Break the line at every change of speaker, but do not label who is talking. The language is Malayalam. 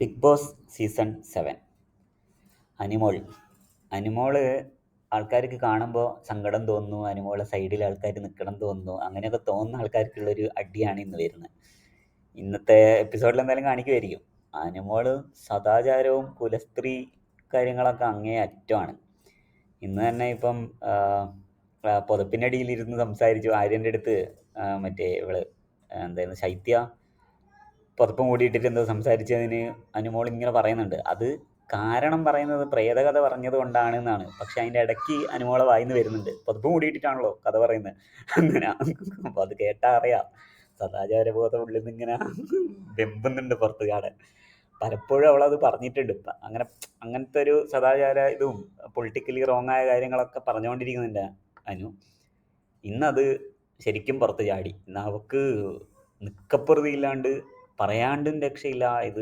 Bigg Boss season seven. Animol. Animol ആൾക്കാർക്ക് കാണുമ്പോൾ സങ്കടം തോന്നുന്നു. അനിമോളെ സൈഡിൽ ആൾക്കാർ നിൽക്കണം തോന്നുന്നു. അങ്ങനെയൊക്കെ തോന്നുന്ന ആൾക്കാർക്കുള്ളൊരു അടിയാണ് ഇന്ന് വരുന്നത്. ഇന്നത്തെ എപ്പിസോഡിൽ എന്തായാലും കാണിക്കുമായിരിക്കും അനിമോൾ സദാചാരവും കുലസ്ത്രീ കാര്യങ്ങളൊക്കെ അങ്ങേ അറ്റമാണ്. ഇന്ന് തന്നെ ഇപ്പം പുതപ്പിന്റെ അടിയിലിരുന്ന് സംസാരിച്ചു. ആര്യന്റെ അടുത്ത് മറ്റേ ഇവൾ എന്തായിരുന്നു ശൈത്യ പുതപ്പ് കൂടിയിട്ടിട്ട് എന്തോ സംസാരിച്ചതിന് അനുമോൾ ഇങ്ങനെ പറയുന്നുണ്ട്. അത് കാരണം പറയുന്നത് പ്രേതകഥ പറഞ്ഞത് കൊണ്ടാണ് എന്നാണ് പക്ഷെ അതിന്റെ ഇടയ്ക്ക് അനുമോളെ വായിന്ന് വരുന്നുണ്ട്. പുതപ്പും കൂടിയിട്ടിട്ടാണല്ലോ കഥ പറയുന്നത്. അങ്ങനെ. അപ്പോൾ അത് കേട്ടാ അറിയാം. സദാചാരബോധം ഉള്ളിൽ നിന്ന് ഇങ്ങനെ വെമ്പുന്നുണ്ട് പുറത്ത് കാണാൻ പലപ്പോഴും അവളത് പറഞ്ഞിട്ടുണ്ട്. അങ്ങനെ അങ്ങനത്തെ ഒരു സദാചാര ഇതും പൊളിറ്റിക്കലി റോങ് ആയ കാര്യങ്ങളൊക്കെ പറഞ്ഞുകൊണ്ടിരിക്കുന്നുണ്ട് അനു. ഇന്നത് ശരിക്കും പുറത്ത് ചാടി. ഇന്ന് അവൾക്ക് നിക്കപ്പുറതി ഇല്ലാണ്ട് പറയാണ്ടും രക്ഷയില്ല. ഇത്